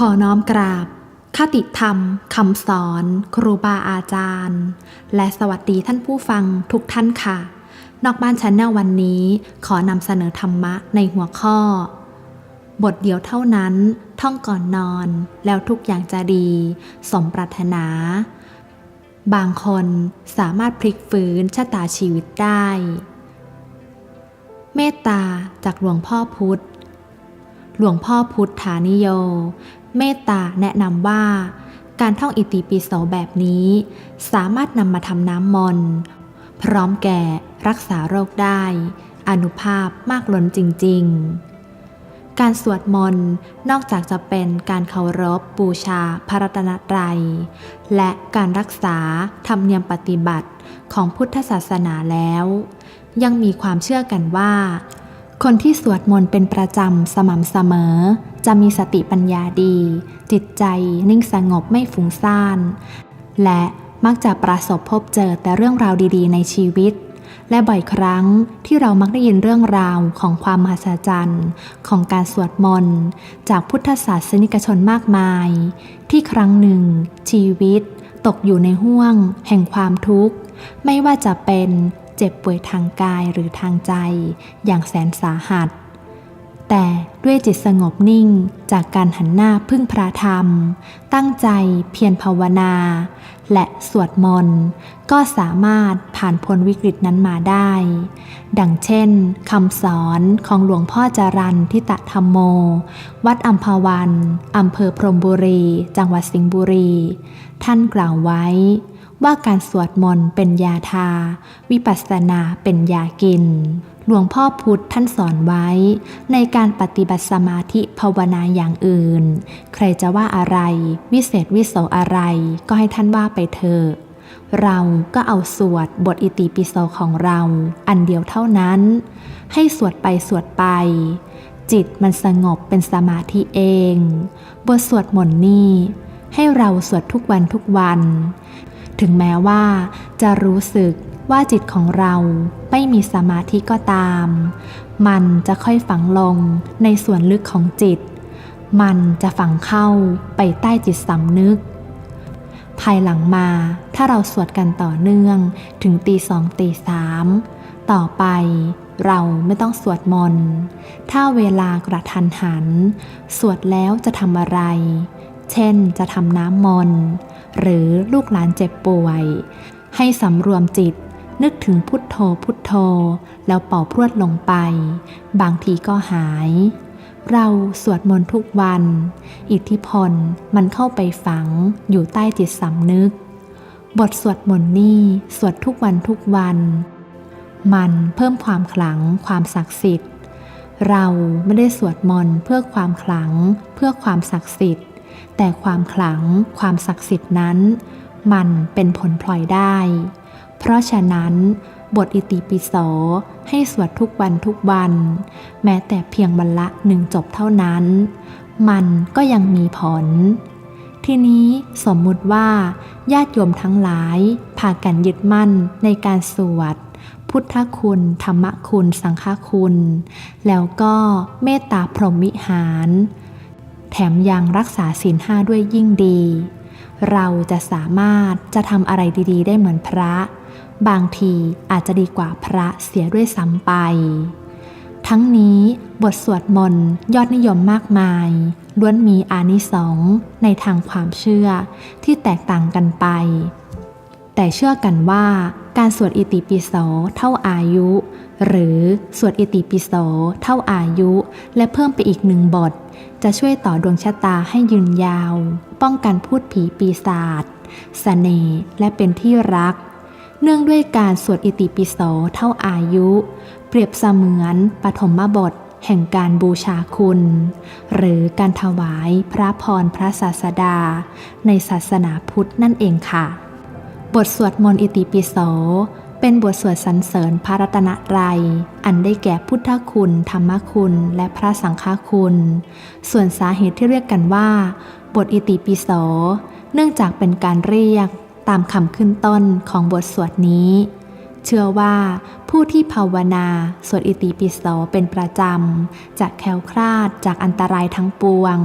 ขอน้อมกราบคติธรรมคำสอน ครูบาอาจารย์ และสวัสดีท่านผู้ฟังทุกท่านค่ะ นอกบ้านชันแนลวันนี้ขอนำเสนอธรรมะในหัวข้อ บทเดียวเท่านั้น ท่องก่อนนอน แล้วทุกอย่างจะดี สมปรารถนา บางคนสามารถพลิกฟื้นชะตาชีวิตได้ เมตตาจากหลวงพ่อพุธหลวงพ่อพุทธานิโย เมตตาแนะนำว่า การท่องอิติปิโสแบบนี้ สามารถนำมาทำน้ำมนต์พร้อมแก่รักษาโรคได้ อนุภาพมากล้นจริง ๆ การสวดมนต์นอกจากจะเป็นการเคารพบูชาพระรัตนตรัย และการรักษาธรรมเนียมปฏิบัติของพุทธศาสนาแล้ว ยังมีความเชื่อกันว่า คนที่สวดมนต์เป็นประจำสม่ำเสมอ จะมีสติปัญญาดี จิตใจนิ่งสงบไม่ฟุ้งซ่าน และมักจะประสบพบเจอแต่เรื่องราวดีๆ ในชีวิต และบ่อยครั้งที่เรามักได้ยินเรื่องราวของความมหัศจรรย์ ของการสวดมนต์จากพุทธศาสนิกชนมากมาย ที่ครั้งหนึ่ง ชีวิต ตกอยู่ในห่วง แห่งความทุกข์ ไม่ว่าจะเป็นเจ็บป่วยทางกายหรือทางใจ อย่างแสนสาหัส แต่ด้วยจิตสงบนิ่งจากการหันหน้าพึ่งพระธรรม ตั้งใจเพียรภาวนา และสวดมนต์ก็สามารถผ่านพ้นวิกฤตนั้นมาได้ ดังเช่นคำสอนของหลวงพ่อจรันทิตะธรรมโม วัดอัมพวันอำเภอพรมบุรี จังหวัดสิงห์บุรี ท่านกล่าวไว้ ว่าการสวดมนต์เป็นยาทา วิปัสสนาเป็นยากิน หลวงพ่อพุธท่านสอนไว้ ในการปฏิบัติสมาธิภาวนาอย่างอื่น ใครจะว่าอะไร วิเศษวิโสอะไร ก็ให้ท่านว่าไปเถอะเราก็เอาสวดบทอิติปิโสของเราอันเดียวเท่านั้น ให้สวดไปสวดไป จิตมันสงบเป็นสมาธิเอง บทสวดมนต์นี่ ให้เราสวดทุกวันทุกวัน ถึงแม้ว่าจะรู้สึกว่าจิตของเราไม่มีสมาธิก็ตาม มันจะค่อยฝังลงในส่วนลึกของจิต มันจะฝังเข้าไปใต้จิตสำนึก ภายหลังมาถ้าเราสวดกันต่อเนื่องถึงตีสองตีสามต่อไปเราไม่ต้องสวดมนต์ ถ้าเวลากระทันหัน สวดแล้วจะทำอะไร เช่นจะทำน้ำมนต์ หรือลูกหลานเจ็บป่วย ให้สำรวมจิตนึกถึงพุทโธพุทโธ แล้วเป่าพรวดลงไป บางทีก็หาย เราสวดมนต์ทุกวัน อิทธิพลมันเข้าไปฝังอยู่ใต้จิตสำนึก บทสวดมนต์นี่สวดทุกวันทุกวัน มันเพิ่มความขลังความศักดิ์สิทธิ์ เราไม่ได้สวดมนต์เพื่อความขลังเพื่อความศักดิ์สิทธิ์ แต่ความขลังความศักดิ์สิทธิ์นั้น มันเป็นผลพลอยได้ เพราะฉะนั้นบทอิติปิโสให้สวดทุกวันทุกวัน แม้แต่เพียงวันละหนึ่งจบเท่านั้น มันก็ยังมีผล ทีนี้สมมุติว่า ญาติโยมทั้งหลายพากันยึดมั่นในการสวด พุทธคุณ ธรรมคุณ สังฆคุณ แล้วก็เมตตาพรหมวิหาร แถมยังรักษาศีลห้าด้วยยิ่งดี เราจะสามารถจะทำอะไรดีๆ ได้เหมือนพระ บางทีอาจจะดีกว่าพระเสียด้วยซ้ำไป ทั้งนี้บทสวดมนต์ยอดนิยมมากมายล้วนมีอานิสงส์ในทางความเชื่อที่แตกต่างกันไป แต่เชื่อกันว่าการสวดอิติปิโสเท่าอายุ หรือสวดอิติปิโสเท่าอายุ และเพิ่มไปอีกหนึ่งบท จะช่วยต่อดวงชะตาให้ยืนยาว ป้องกันพูดผีปีศาจเสน่ห์และเป็นที่รัก เนื่องด้วยการสวดอิติปิโสเท่าอายุ เปรียบเสมือนปฐมบทแห่งการบูชาคุณ หรือการถวายพระพรพระศาสดา ในศาสนาพุทธนั่นเองค่ะ บทสวดมนต์อิติปิโส เป็นบทสวดสรรเสริญพระรัตนตรัย อันได้แก่พุทธคุณ ธรรมคุณ และพระสังฆคุณ ส่วนสาเหตุที่เรียกกันว่า บทอิติปิโส เนื่องจากเป็นการเรียกตามคำขึ้นต้นของบทสวดนี้ เชื่อว่าผู้ที่ภาวนาสวดอิติปิโสเป็นประจำจะแคล้วคลาดจากอันตรายทั้งปวง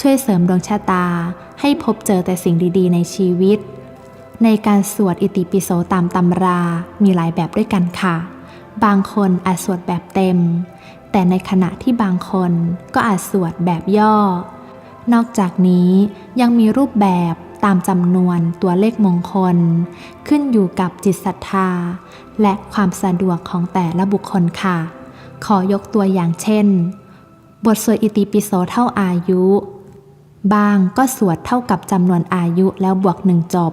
ช่วยเสริมดวงชะตาให้พบเจอแต่สิ่งดีๆ ในชีวิต ในการสวดอิติปิโสตามตำรามีหลายแบบด้วยกันค่ะ บางคนอาจสวดแบบเต็ม แต่ในขณะที่บางคนก็อาจสวดแบบย่อ นอกจากนี้ยังมีรูปแบบตามจำนวนตัวเลขมงคล ขึ้นอยู่กับจิตศรัทธา และความสะดวกของแต่ละบุคคลค่ะ ขอยกตัวอย่างเช่น บทสวดอิติปิโสเท่าอายุ บางก็สวดเท่ากับจำนวนอายุแล้วบวกหนึ่งจบ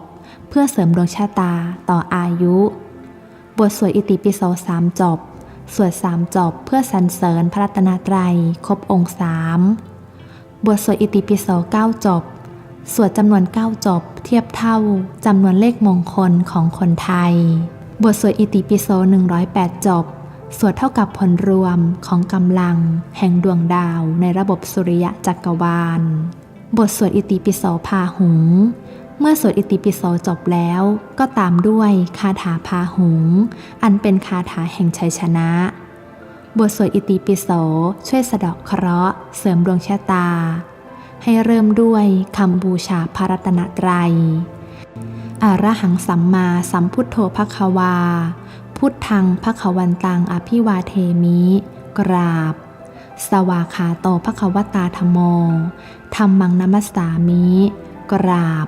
เพื่อเสริมดวงชะตาต่ออายุ บทสวดอิติปิโสสามจบ สวดสามจบเพื่อสรรเสริญพระรัตนตรัยครบองค์สามบทสวดอิติปิโสเก้าจบ สวดจำนวน9จบ เทียบเท่าจำนวนเลขมงคลของคนไทย บทสวดอิติปิโส108จบ สวดเท่ากับผลรวมของกำลัง แห่งดวงดาวในระบบสุริยะจักรวาล บทสวดอิติปิโสพาหุง เมื่อสวดอิติปิโสจบแล้วก็ตามด้วยคาถาพาหุง อันเป็นคาถาแห่งชัยชนะ บทสวดอิติปิโสช่วยสะดาะเคราะห์เสริมดวงชะตา ให้เริ่มด้วยคำบูชาพระรัตนตรัยอารหังสัมมาสัมพุทโธภควา พุทธังภควันตังอภิวาเทมิ กราบ สวาขาโตภควตาธโมธรรมังนัมัสามิ กราบ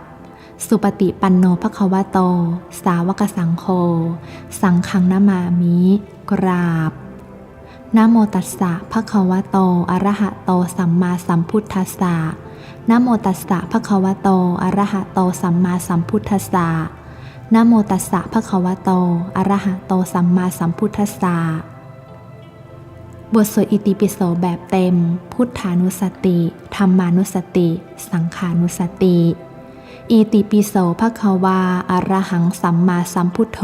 สุปฏิปันโนภควโต สาวกสังโฆ สังฆังนามามิ กราบนะโมตัสสะภะคะวะโต อะระหะโต สัมมาสัมพุทธัสสะนะโมตัสสะภะคะวะโต อะระหะโต สัมมาสัมพุทธัสสะนะโมตัสสะภะคะวะโต อะระหะโต สัมมาสัมพุทธัสสะบทสวดอิติปิโสแบบเต็ม พุทธานุสติ ธรรมานุสติ สังขานุสติ อิติปิโสภะควาอระหังสัมมาสัมพุทโธ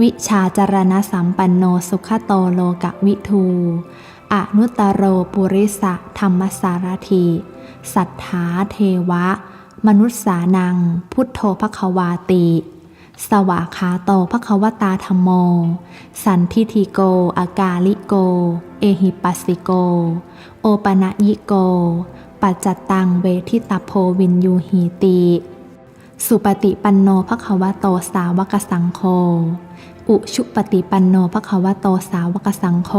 วิชาจารณสัมปันโนสุขโตโลกวิทูอนุตตโรปุริสะธรรมสารถิสัทธาเทวะ มนุษสานัง พุทโธภควาติ สวาคาโตภควตาธรรมโม สันทิทิโก อากาลิโก เอหิปัสสิโก โอปะนะยิโก ปัจจตังเวทิตาโพวินยูหีติสุปฏิปันโนภควโตสาวกสังโฆ อุชุปฏิปันโนภควโตสาวกสังโฆ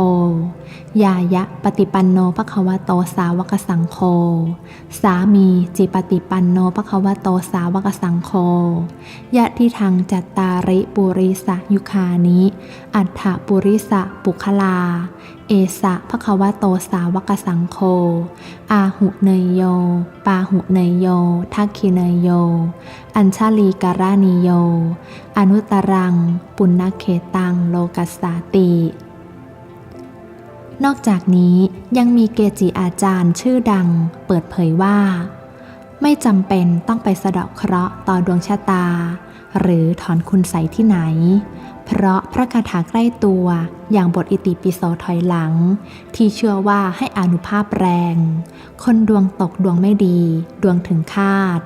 ยายะปฏิปันโนภควโตสาวกสังโฆ สามีจิปฏิปันโนภควโตสาวกสังโฆยะที่ทางจัตตาริปุริสะยุคานิ อัฏฐปุริสะปุคลา เอสะภควโตสาวกสังโฆ อาหุเนยโย ปาหุเนยโยทักขิเนยโย อัญชาลีการานิโย อนุตรัง ปุณณเขตังโลกัสสาติ นอกจากนี้ยังมีเกจิอาจารย์ชื่อดัง เปิดเผยว่า ไม่จำเป็นต้องไปสะเดาะเคราะห์ต่อดวงชะตา หรือถอนคุณใสยที่ไหน เพราะพระคาถาใกล้ตัวอย่างบทอิติปิโสถอยหลัง ที่เชื่อว่าให้อานุภาพแรง คนดวงตกดวงไม่ดี ดวงถึงคาด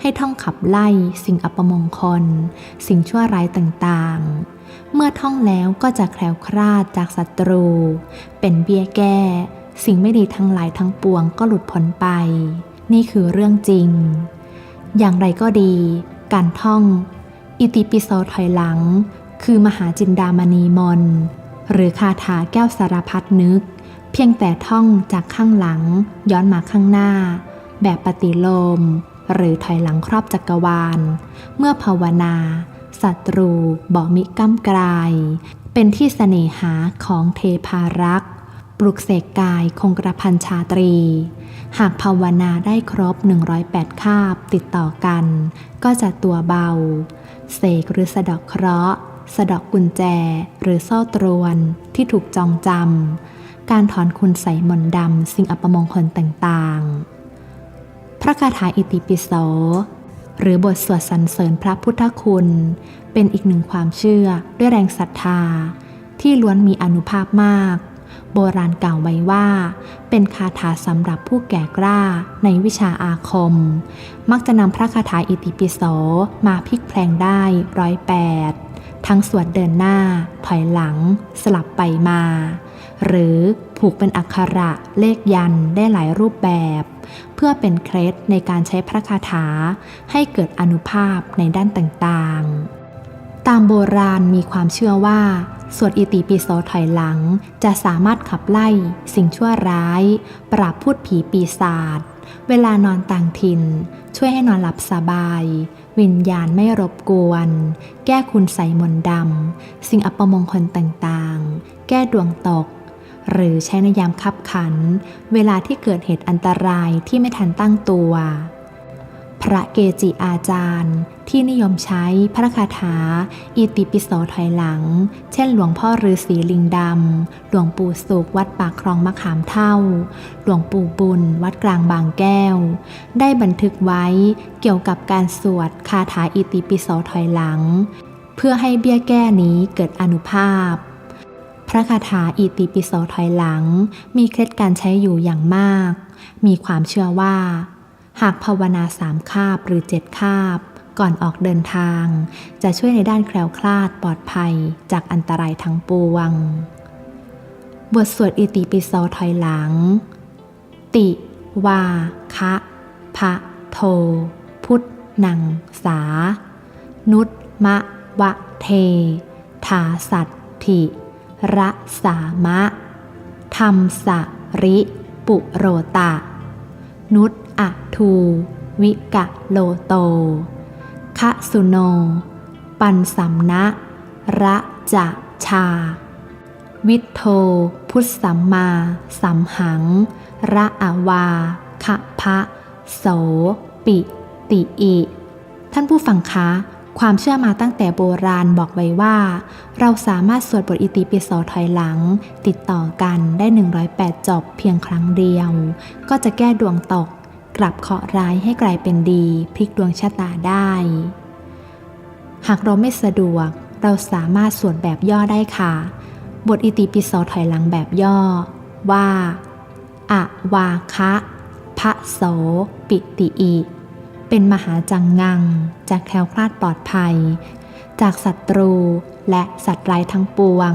ให้ท่องขับไล่สิ่งอัปมงคล สิ่งชั่วร้ายต่างๆ เมื่อท่องแล้วก็จะแคล้วคลาดจากศัตรู เป็นเบี้ยแก้ สิ่งไม่ดีทั้งหลายทั้งปวงก็หลุดพ้นไป นี่คือเรื่องจริง อย่างไรก็ดี การท่อง อิติปิโสถอยหลัง คือมหาจินดามณีมน หรือคาถาแก้วสารพัดนึก เพียงแต่ท่องจากข้างหลัง ย้อนมาข้างหน้า แบบปฏิโลม หรือถอยหลังครอบจักรวาล เมื่อภาวนา ศัตรูบอกมิก้ำกลาย เป็นที่เสน่หาของเทพารักษ์ปลุกเสกกายคงกระพันชาตรี หากภาวนาได้ครบ 108 คาบติดต่อกัน ก็จะตัวเบา เสกหรือสะดอกเคราะห์ สะดอกกุญแจหรือโซ่ตรวนที่ถูกจองจำ การถอนคุณใส่มนดำสิ่งอัปมงคลต่างๆ พระคาถาอิติปิโส หรือบทสวดสรรเสริญพระพุทธคุณ เป็นอีกหนึ่งความเชื่อด้วยแรงศรัทธา ที่ล้วนมีอนุภาพมาก โบราณกล่าวไว้ว่า เป็นคาถาสำหรับผู้แก่กล้าในวิชาอาคม มักจะนำพระคาถาอิติปิโสมาพลิกแพลงได้ร้อยแปดทั้งสวดเดินหน้า ถอยหลัง สลับไปมา หรือ ผูกเป็นอักขระเลขยันได้หลายรูปแบบ เพื่อเป็นเคล็ดในการใช้พระคาถาให้เกิดอนุภาพในด้านต่างๆ ตามโบราณมีความเชื่อว่า สวดอิติปิโสถอยหลังจะสามารถขับไล่สิ่งชั่วร้าย ปราบพูดผีปีศาจเวลานอนต่างถิ่น ช่วยให้นอนหลับสบาย วิญญาณไม่รบกวน แก้คุณใสมนดำ สิ่งอัปมงคลต่างๆ แก้ดวงตก หรือใช้ในยามคับขัน เวลาที่เกิดเหตุอันตรายที่ไม่ทันตั้งตัว พระเกจิอาจารย์ ที่นิยมใช้พระคาถา อิติปิโสถอยหลัง เช่นหลวงพ่อฤาษีลิงดำ หลวงปู่สุขวัดปากคลองมะขามเท่า หลวงปู่บุญ วัดกลางบางแก้ว ได้บันทึกไว้เกี่ยวกับการสวดคาถาอิติปิโสถอยหลัง เพื่อให้เบี้ยแก้นี้เกิดอนุภาพ พระคาถาอิติปิโสถอยหลัง มีเคล็ดการใช้อยู่อย่างมาก มีความเชื่อว่า หากภาวนาสามคาบหรือเจ็ดคาบ ก่อนออกเดินทาง จะช่วยในด้านแคล้วคลาดปลอดภัยจากอันตรายทั้งปวง บทสวดอิติปิโสถอยหลัง ติ วา คะ พะ โท พุทธนัง สา นุตมะ วะ เท ทาสัตถิ ระสามะ ธรรมสะริ ปุโรตะ นุตอะทู วิกะโลโตคะสุโน ปันสัมนะระจะชา วิทโท พุทธสัมมาสัมหัง ระอาวาคะพะ โส ปิ ติอิ ท่านผู้ฟังคะ ความเชื่อมาตั้งแต่โบราณบอกไว้ว่า เราสามารถสวดบทอิติปิโสถอยหลัง ติดต่อกันได้ 108 จบเพียงครั้งเดียว ก็จะแก้ดวงตก กลับเคาะร้ายให้กลายเป็นดี พลิกดวงชะตาได้ หากเราไม่สะดวก เราสามารถสวดแบบย่อได้ค่ะ บทอิติปิโสถอยหลังแบบย่อ ว่าอะวาคะพระโสปิติอิ เป็นมหาจังงัง จากแคล้วคลาดปลอดภัย จากศัตรูและสัตว์ร้ายทั้งปวง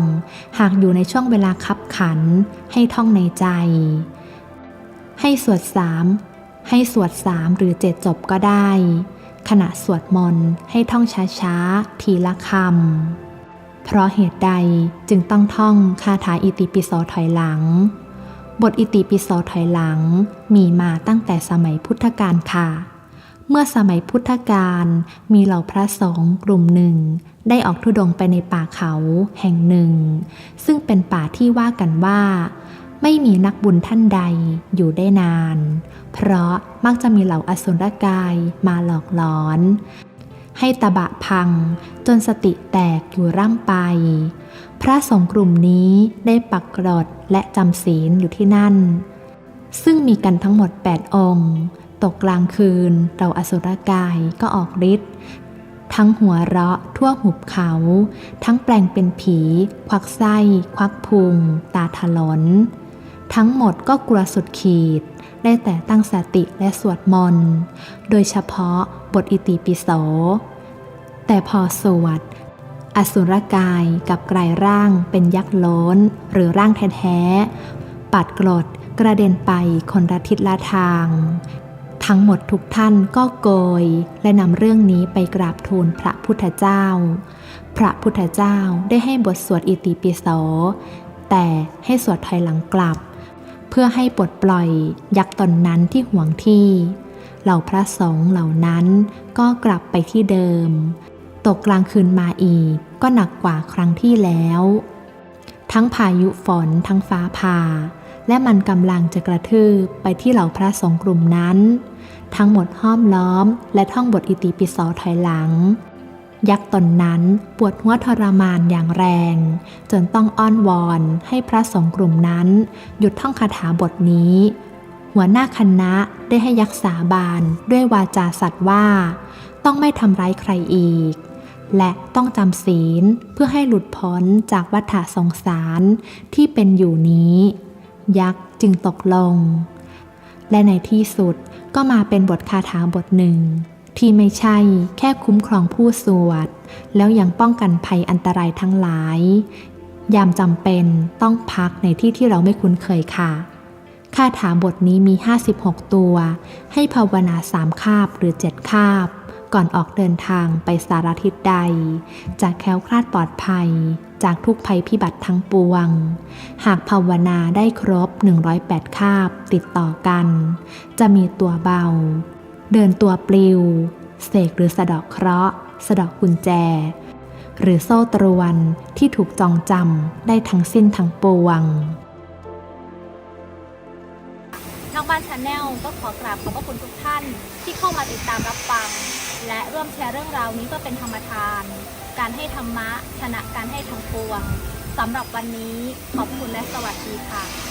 หากอยู่ในช่วงเวลาคับขัน ให้ท่องในใจ ให้สวดสามให้สวดสามหรือเจ็ดจบก็ได้ ขณะสวดมนต์ให้ท่องช้าๆ ทีละคำ เพราะเหตุใดจึงต้องท่องคาถาอิติปิโสถอยหลัง บทอิติปิโสถอยหลังมีมาตั้งแต่สมัยพุทธกาลค่ะ เมื่อสมัยพุทธกาลมีเหล่าพระสงฆ์กลุ่มหนึ่ง ได้ออกทุดงไปในป่าเขาแห่งหนึ่ง ซึ่งเป็นป่าที่ว่ากันว่า ไม่มีนักบุญท่านใดอยู่ได้นาน เพราะมักจะมีเหล่าอสุรกายมาหลอกหลอน ให้ตะบะพังจนสติแตกอยู่ร่ำไป พระสงฆ์กลุ่มนี้ได้ปักกรดและจำศีลอยู่ที่นั่น ซึ่งมีกันทั้งหมด 8 องค์ ตกกลางคืนเราอสุรกายก็ออกฤทธิ์ทั้งหัวเราะทั่วหุบเขา ทั้งแปลงเป็นผี ควักไส้ ควักพุง ตาถลน ทั้งหมดก็กลัวสุดขีด ได้แต่ตั้งสติและสวดมนต์ โดยเฉพาะบทอิติปิโส แต่พอสวด อสุรกายกับกลายร่างเป็นยักษ์โล้น หรือร่างแท้ๆปัดกรดกระเด็นไปคนละทิศละทาง ทั้งหมดทุกท่านก็โกย และนำเรื่องนี้ไปกราบทูลพระพุทธเจ้า พระพุทธเจ้าได้ให้บทสวดอิติปิโส แต่ให้สวดถอยหลังกลับ เพื่อให้ปลดปล่อยยักษ์ตนนั้นที่ห่วงที่ เหล่าพระสงฆ์เหล่านั้นก็กลับไปที่เดิม ตกกลางคืนมาอีกก็หนักกว่าครั้งที่แล้ว ทั้งพายุฝนทั้งฟ้าผ่า และมันกำลังจะกระทืบไปที่เหล่าพระสงฆ์กลุ่มนั้น ทั้งหมดห้อมล้อม และท่องบทอิติปิโสถอยหลัง ยักษ์ตนนั้นปวดหัวทรมานอย่างแรง จนต้องอ้อนวอนให้พระสงฆ์กลุ่มนั้น หยุดท่องคาถาบทนี้ หัวหน้าคณะได้ให้ยักษ์สาบานด้วยวาจาสัตว์ว่า ต้องไม่ทำร้ายใครอีกและต้องจำศีลเพื่อให้หลุดพ้นจากวัฏสงสารที่เป็นอยู่นี้ ยักษ์จึงตกลง และในที่สุดก็มาเป็นบทคาถาบทหนึ่ง ที่ไม่ใช่แค่คุ้มครองผู้สวด แล้วยังป้องกันภัยอันตรายทั้งหลาย ยามจำเป็นต้องพักในที่ที่เราไม่คุ้นเคยค่ะคาถาบทนี้มี 56 ตัว ให้ภาวนาสามคาบหรือ7คาบ ก่อนออกเดินทางไปสารทิศใด จากแคล้วคลาดปลอดภัย จากทุกภัยพิบัติทั้งปวง หากภาวนาได้ครบ 108 คาบติดต่อกัน จะมีตัวเบา เดินตัวปลิว เสกหรือสะดอกเคราะห์ สะดอกกุญแจ หรือโซ่ตรวนที่ถูกจองจำได้ทั้งสิ้นทั้งปวงทางบ้านชาแนลก็ขอกราบขอบพระคุณทุกท่านที่เข้ามาติดตามรับฟัง และร่วมแชร์เรื่องราวนี้ก็เป็นธรรมทาน การให้ธรรมะชนะการให้ทั้งปวงสำหรับวันนี้ขอบคุณและสวัสดีค่ะ